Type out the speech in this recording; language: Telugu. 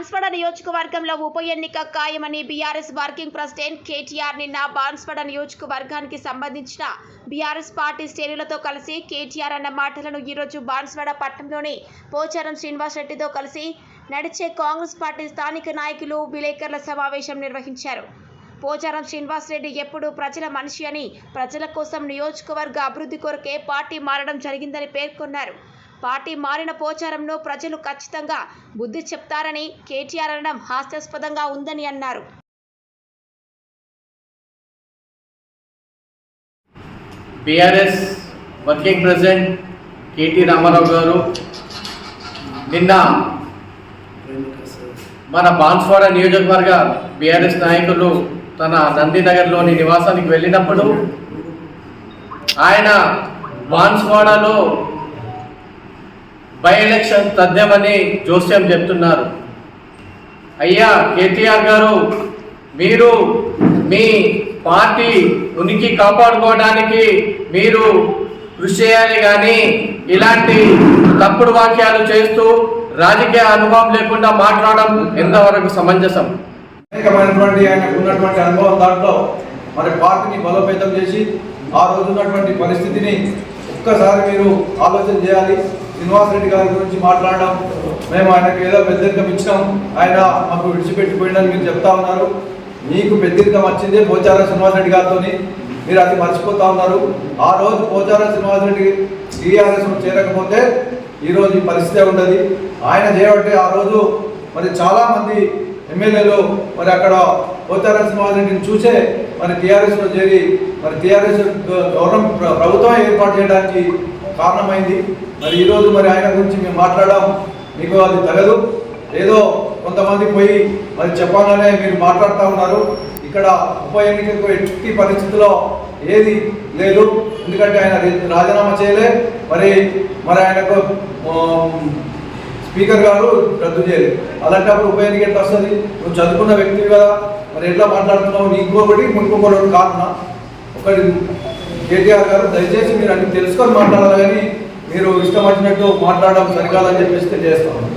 బాన్స్వాడ నియోజకవర్గంలో ఉప ఎన్నిక ఖాయమని బీఆర్ఎస్ వర్కింగ్ ప్రెసిడెంట్ కేటీఆర్ నిన్న బాన్స్వాడ నియోజకవర్గానికి సంబంధించిన బీఆర్ఎస్ పార్టీ శ్రేణులతో కలిసి కేటీఆర్ అన్న మాటలను ఈరోజు బాన్స్వాడ పట్టణంలోని పోచారం శ్రీనివాస్ రెడ్డితో కలిసి నడిచే కాంగ్రెస్ పార్టీ స్థానిక నాయకులు విలేకరుల సమావేశం నిర్వహించారు. పోచారం శ్రీనివాస్ రెడ్డి ఎప్పుడు ప్రజల మనిషి అని ప్రజల కోసం నియోజకవర్గ అభివృద్ధి కొరకే పార్టీ మారడం జరిగిందని పేర్కొన్నారు. పార్టీ మారిన పోచారంలో ప్రజలు ఖచ్చితంగా బుద్ధి చెప్తారని కేటీఆర్ అనడం హాస్యాస్పదంగా ఉందని అన్నారు. BRS working president KT Ramarao గారు నిన్న మన బాన్స్వాడ నియోజకవర్గ బీఆర్ఎస్ నాయకులు తన నందినగర్లోని నివాసానికి వెళ్ళినప్పుడు ఆయన బాన్స్వాడలో బై ఎలక్షన్ తథ్యమని జోస్యం చెప్తున్నారు. అయ్యా కేటీఆర్ గారు మీరు మీ పార్టీ ఉనికి కాపాడుకోవడానికి మీరు కృషి చేయాలి కానీ ఇలాంటి తప్పుడు వాక్యాలు చేస్తూ రాజకీయ అనుభవం లేకుండా మాట్లాడడం ఎంతవరకు సమంజసం? అనేకమైనటువంటి ఆయనకు ఉన్నటువంటి అనుభవం దాంట్లో మరి పార్టీని బలోపేతం చేసి ఆ రోజు ఉన్నటువంటి పరిస్థితిని ఒక్కసారి మీరు ఆలోచన చేయాలి. శ్రీనివాస్ రెడ్డి గారి గురించి మాట్లాడడం మేము ఆయనకు ఏదో పెద్దరికం ఇచ్చినాం. ఆయన మాకు విడిచిపెట్టిపోయిందని మీరు చెప్తా ఉన్నారు. మీకు పెద్దరికం వచ్చిందే పోచారం శ్రీనివాస్ రెడ్డి గారితో మీరు అది మర్చిపోతా ఉన్నారు. ఆ రోజు పోచారం శ్రీనివాస్ రెడ్డి టీఆర్ఎస్ చేరకపోతే ఈ రోజు ఈ పరిస్థితి ఉండదు. ఆయన చేయబట్టి ఆ రోజు మరి చాలామంది ఎమ్మెల్యేలు మరి అక్కడ పోచారం శ్రీనివాస్ రెడ్డిని చూసే మరి టీఆర్ఎస్లో చేరి మరి టీఆర్ఎస్ గవర్నమెంట్ ప్రభుత్వం ఏర్పాటు చేయడానికి కారణమైంది. మరి ఈరోజు మరి ఆయన గురించి మేము మాట్లాడడం మీకు అది తగదు. ఏదో కొంతమంది పోయి మరి చెప్పగానే మీరు మాట్లాడుతూ ఉన్నారు. ఇక్కడ ఉప ఎన్నికకు ఎట్టి పరిస్థితుల్లో ఏది లేదు. ఎందుకంటే ఆయన రాజీనామా చేయలే. మరి మరి ఆయనకు స్పీకర్ గారు రద్దు చేయలేదు అలాంటప్పుడు ఉప ఎన్నిక ఎట్లా వస్తుంది? నువ్వు చదువుకున్న వ్యక్తివి కదా. మరి ఎట్లా మాట్లాడుతున్నావు? నీ ఇంకొకటి ఇంకొకటి కారణం ఒకటి కేటీఆర్ గారు దయచేసి మీరు అన్ని తెలుసుకొని మాట్లాడాలి కానీ మీరు ఇష్టం వచ్చినట్టు మాట్లాడడం సరికాదని చెప్పేసి చేస్తాను